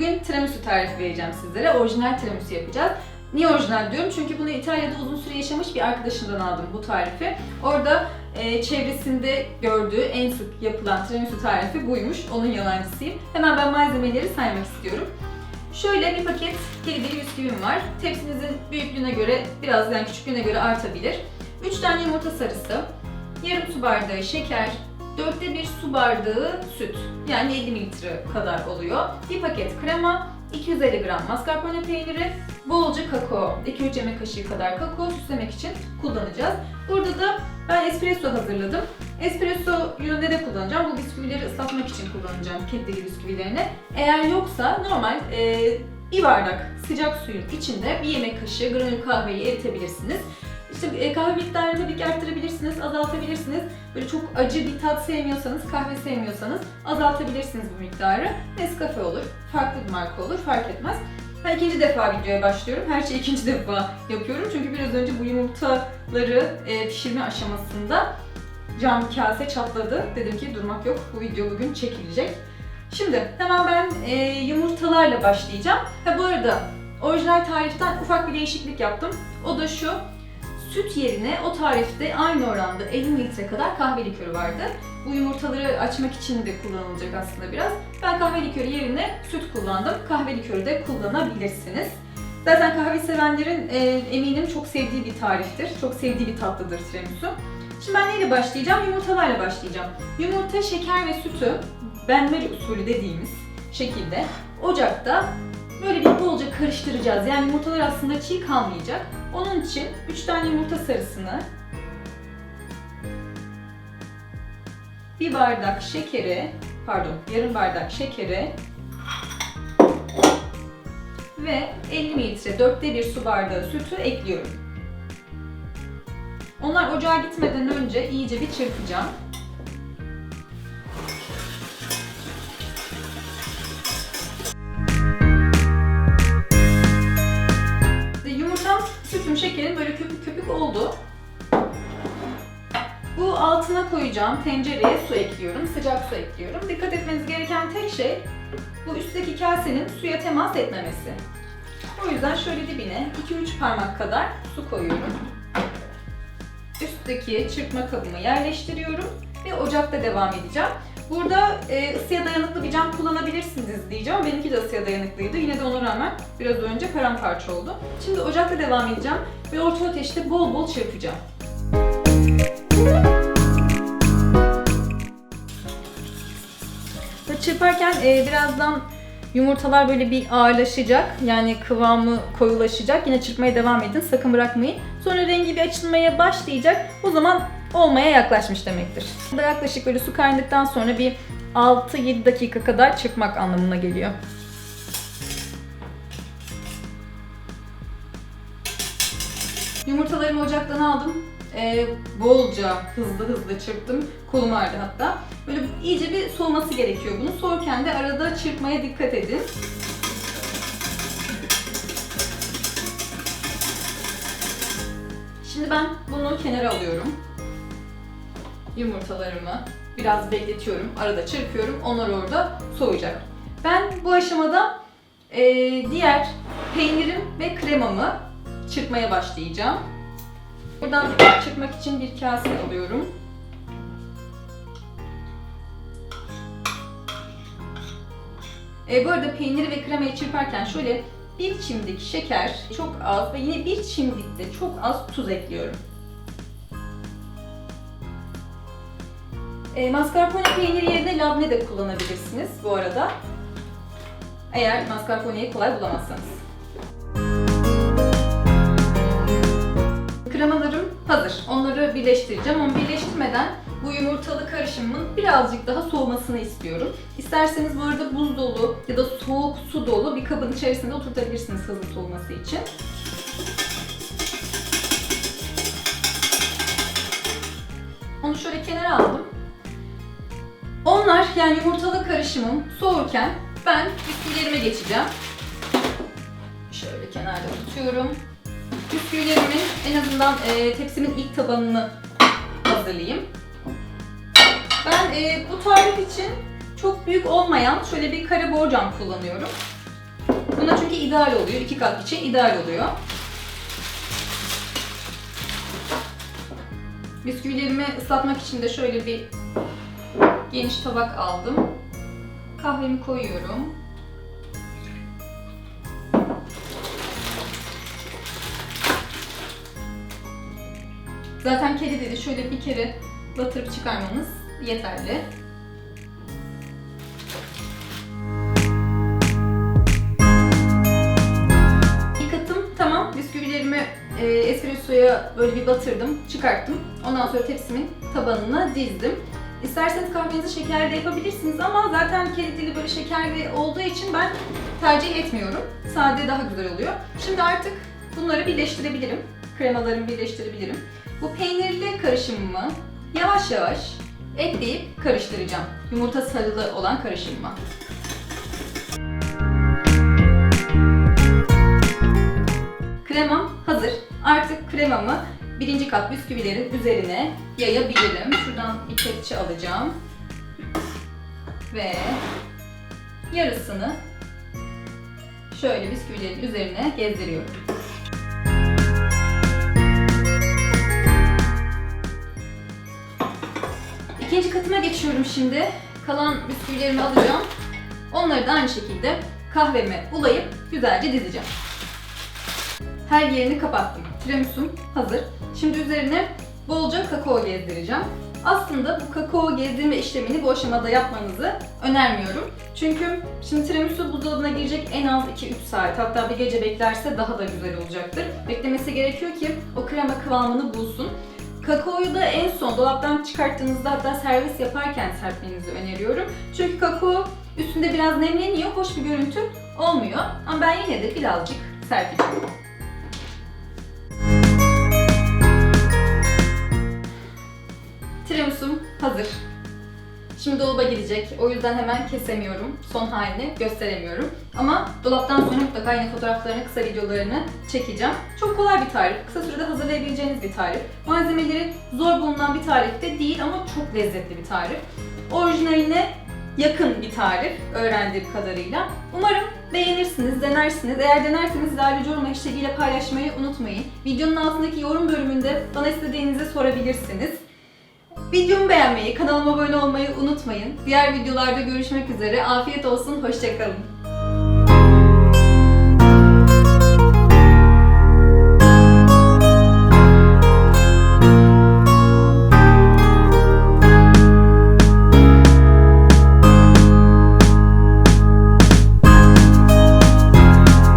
Bugün tiramisu tarifi vereceğim sizlere. Orijinal tiramisu yapacağız. Niye orijinal diyorum? Çünkü bunu İtalya'da uzun süre yaşamış bir arkadaşımdan aldım bu tarifi. Orada e, çevresinde gördüğü en sık yapılan tiramisu tarifi buymuş. Onun yalancısıyım. Hemen ben malzemeleri saymak istiyorum. Şöyle bir paket kelibili bisküvim var. Tepsinizin büyüklüğüne göre, biraz yani küçüklüğüne göre artabilir. 3 tane yumurta sarısı, yarım su bardağı şeker, dörtte bir su bardağı süt. Yani 50 mililitre kadar oluyor. Bir paket krema, 250 gram mascarpone peyniri, bolca kakao, 2-3 yemek kaşığı kadar kakao süslemek için kullanacağız. Burada da ben espresso hazırladım. Espressoyu de kullanacağım? Bu bisküvileri ıslatmak için kullanacağım kedili bisküvilerini. Eğer yoksa normal e, bir bardak sıcak suyun içinde bir yemek kaşığı granül kahveyi eritebilirsiniz. İşte e, kahve miktarını ki arttırabilirsiniz, azaltabilirsiniz. Böyle çok acı bir tat sevmiyorsanız, kahve sevmiyorsanız azaltabilirsiniz bu miktarı. Nescafe olur, farklı bir marka olur, fark etmez. Ben ikinci defa videoya başlıyorum. Her şeyi ikinci defa yapıyorum. Çünkü biraz önce bu yumurtaları e, pişirme aşamasında cam kase çatladı. Dedim ki durmak yok. Bu video bugün çekilecek. Şimdi hemen ben e, yumurtalarla başlayacağım. Ha bu arada orijinal tariften ufak bir değişiklik yaptım. O da şu. Süt yerine o tarifte aynı oranda 50 mililitre kadar kahve likörü vardı. Bu yumurtaları açmak için de kullanılacak aslında biraz. Ben kahve likörü yerine süt kullandım. Kahve likörü de kullanabilirsiniz. Zaten kahve sevenlerin e, eminim çok sevdiği bir tariftir. Çok sevdiği bir tatlıdır tiramisu. Şimdi ben neyle başlayacağım? Yumurtalarla başlayacağım. Yumurta, şeker ve sütü benmari usulü dediğimiz şekilde ocakta böyle bir bolca karıştıracağız. Yani yumurtalar aslında çiğ kalmayacak. Onun için 3 tane yumurta sarısını bir bardak şekeri, pardon yarım bardak şekeri ve 50 mililitre dörtte bir su bardağı sütü ekliyorum. Onlar ocağa gitmeden önce iyice bir çırpacağım. Sütüm, şekerim böyle köpük köpük oldu. Bu altına koyacağım tencereye su ekliyorum, sıcak su ekliyorum. Dikkat etmeniz gereken tek şey bu üstteki kasenin suya temas etmemesi. O yüzden şöyle dibine 2-3 parmak kadar su koyuyorum. Üstteki çırpma kabımı yerleştiriyorum ve ocakta devam edeceğim. Burada e, ısıya dayanıklı bir cam kullanabilirsiniz diyeceğim. Benimki de ısıya dayanıklıydı. Yine de ona rağmen biraz önce paramparça oldu. Şimdi ocakta devam edeceğim ve orta ateşte bol bol çırpacağım. Çırparken e, birazdan yumurtalar böyle bir ağırlaşacak. Yani kıvamı koyulaşacak. Yine çırpmaya devam edin. Sakın bırakmayın. Sonra rengi bir açılmaya başlayacak. O zaman olmaya yaklaşmış demektir. Bu yaklaşık böyle su kaynadıktan sonra bir 6-7 dakika kadar çırpmak anlamına geliyor. Yumurtalarımı ocaktan aldım. Ee, bolca hızlı hızlı çırptım. Kolum ağrıdı hatta. Böyle iyice bir soğuması gerekiyor bunu. Soğurken de arada çırpmaya dikkat edin. Şimdi ben bunu kenara alıyorum. Yumurtalarımı biraz bekletiyorum. Arada çırpıyorum. Onlar orada soğuyacak. Ben bu aşamada e, diğer peynirim ve kremamı çırpmaya başlayacağım. Buradan çırpmak için bir kase alıyorum. E, bu arada peyniri ve kremayı çırparken şöyle bir çimdik şeker, çok az ve yine bir çimdik de çok az tuz ekliyorum. E, mascarpone peyniri yerine labne de kullanabilirsiniz bu arada. Eğer mascarpone'yi kolay bulamazsanız. Kremalarım hazır. Onları birleştireceğim ama birleştirmeden bu yumurtalı karışımın birazcık daha soğumasını istiyorum. İsterseniz bu arada buz dolu ya da soğuk su dolu bir kabın içerisinde oturtabilirsiniz hızlı soğuması için. Onu şöyle kenara aldım. Yani yumurtalı karışımım soğurken ben bisküvilerime geçeceğim. Şöyle kenarda tutuyorum. Bisküvilerimin en azından e, tepsimin ilk tabanını hazırlayayım. Ben e, bu tarif için çok büyük olmayan şöyle bir kare borcam kullanıyorum. Buna çünkü ideal oluyor. iki kat için ideal oluyor. Bisküvilerimi ıslatmak için de şöyle bir geniş tabak aldım. Kahvemi koyuyorum. Zaten kedi dedi şöyle bir kere batırıp çıkarmanız yeterli. Yıkattım tamam bisküvilerimi e, espressoya böyle bir batırdım çıkarttım. Ondan sonra tepsimin tabanına dizdim. İsterseniz kahvenizi şekerli yapabilirsiniz ama zaten kedi dili böyle şekerli olduğu için ben tercih etmiyorum. Sade daha güzel oluyor. Şimdi artık bunları birleştirebilirim. Kremalarımı birleştirebilirim. Bu peynirli karışımımı yavaş yavaş ekleyip karıştıracağım. Yumurta sarılı olan karışımımı. Kremam hazır. Artık kremamı birinci kat bisküvilerin üzerine yayabilirim. Şuradan bir kepçe alacağım. Ve yarısını şöyle bisküvilerin üzerine gezdiriyorum. İkinci katıma geçiyorum şimdi. Kalan bisküvilerimi alacağım. Onları da aynı şekilde kahveme bulayıp güzelce dizeceğim. Her yerini kapattım. Tiramisum hazır. Şimdi üzerine bolca kakao gezdireceğim. Aslında bu kakao gezdirme işlemini bu aşamada yapmanızı önermiyorum. Çünkü şimdi tiramisu buzdolabına girecek en az 2-3 saat hatta bir gece beklerse daha da güzel olacaktır. Beklemesi gerekiyor ki o krema kıvamını bulsun. Kakaoyu da en son dolaptan çıkarttığınızda hatta servis yaparken serpmenizi öneriyorum. Çünkü kakao üstünde biraz nemleniyor, hoş bir görüntü olmuyor. Ama ben yine de birazcık serpeceğim. Tiramisum hazır. Şimdi dolaba gidecek. O yüzden hemen kesemiyorum. Son halini gösteremiyorum. Ama dolaptan sonra mutlaka yine fotoğraflarını, kısa videolarını çekeceğim. Çok kolay bir tarif. Kısa sürede hazırlayabileceğiniz bir tarif. Malzemeleri zor bulunan bir tarif de değil ama çok lezzetli bir tarif. Orijinaline yakın bir tarif öğrendiğim kadarıyla. Umarım beğenirsiniz, denersiniz. Eğer denerseniz Lale Yorum hashtag ile paylaşmayı unutmayın. Videonun altındaki yorum bölümünde bana istediğinizi sorabilirsiniz. Videomu beğenmeyi, kanalıma abone olmayı unutmayın. Diğer videolarda görüşmek üzere. Afiyet olsun, hoşçakalın.